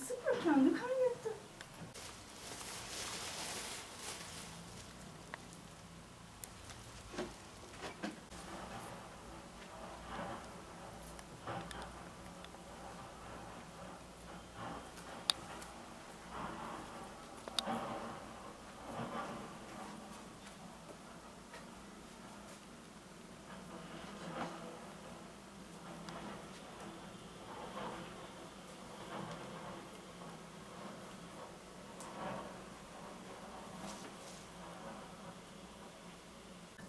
sıfır kendi kaybetti.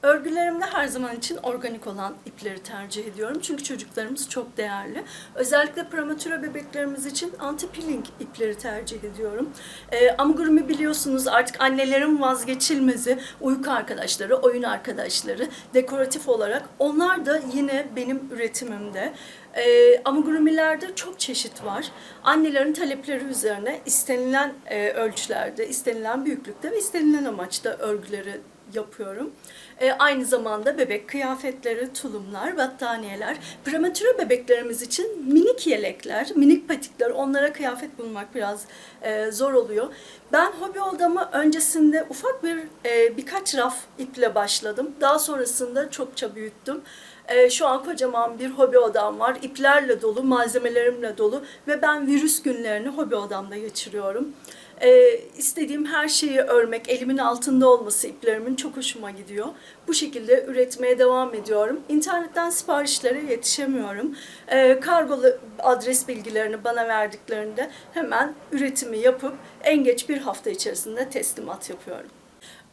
Örgülerimde her zaman için organik olan ipleri tercih ediyorum. Çünkü çocuklarımız çok değerli. Özellikle prematüre bebeklerimiz için anti-peeling ipleri tercih ediyorum. Ee, amigurumi biliyorsunuz artık annelerin vazgeçilmezi, uyku arkadaşları, oyun arkadaşları, dekoratif olarak. Onlar da yine benim üretimimde. Ee, amigurumilerde çok çeşit var. Annelerin talepleri üzerine istenilen e, ölçülerde, istenilen büyüklükte ve istenilen amaçta örgüleri yapıyorum. E, aynı zamanda bebek kıyafetleri, tulumlar, battaniyeler, prematüre bebeklerimiz için minik yelekler, minik patikler, onlara kıyafet bulmak biraz e, zor oluyor. Ben hobi odamı öncesinde ufak bir e, birkaç raf iple başladım. Daha sonrasında çokça büyüttüm. E, şu an kocaman bir hobi odam var. İplerle dolu, malzemelerimle dolu ve ben virüs günlerini hobi odamda geçiriyorum. E, istediğim her şeyi örmek, elimin altında olması iplerimin çok hoşuma gidiyor. Bu şekilde üretmeye devam ediyorum. İnternetten siparişlere yetişemiyorum. E, kargolu adres bilgilerini bana verdiklerinde hemen üretimi yapıp en geç bir hafta içerisinde teslimat yapıyorum.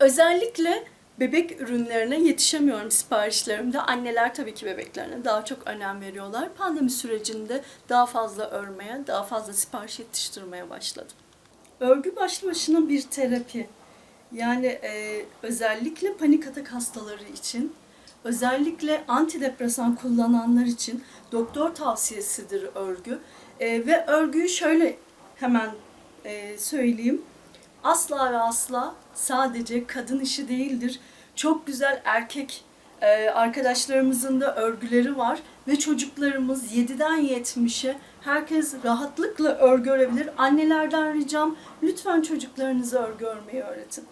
Özellikle bebek ürünlerine yetişemiyorum siparişlerimde. Anneler tabii ki bebeklerine daha çok önem veriyorlar. Pandemi sürecinde daha fazla örmeye, daha fazla sipariş yetiştirmeye başladım. Örgü başlı başına bir terapi. Yani e, özellikle panik atak hastaları için, özellikle antidepresan kullananlar için doktor tavsiyesidir örgü. E, ve örgüyü şöyle hemen e, söyleyeyim. Asla ve asla sadece kadın işi değildir. Çok güzel erkek e, arkadaşlarımızın da örgüleri var ve çocuklarımız 7'den 70'e herkes rahatlıkla örgü örebilir. Annelerden ricam lütfen çocuklarınızı örgü örmeyi öğretin.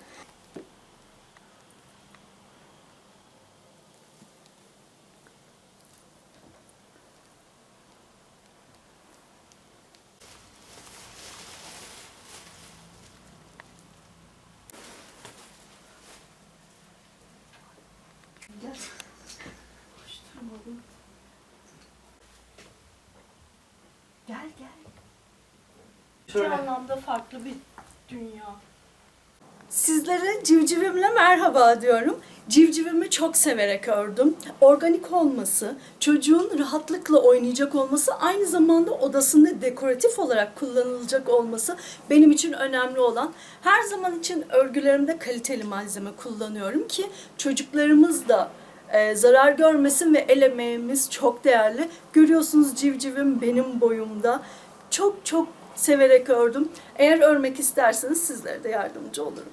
Gel. Koşturmadım. Gel gel. Şöyle. Bir anlamda farklı bir dünya. Sizlere civcivimle merhaba diyorum. Civcivimi çok severek ördüm. Organik olması, çocuğun rahatlıkla oynayacak olması, aynı zamanda odasında dekoratif olarak kullanılacak olması benim için önemli olan. Her zaman için örgülerimde kaliteli malzeme kullanıyorum ki çocuklarımız da e, zarar görmesin ve el emeğimiz çok değerli. Görüyorsunuz civcivim benim boyumda. Çok çok severek ördüm. Eğer örmek isterseniz sizlere de yardımcı olurum.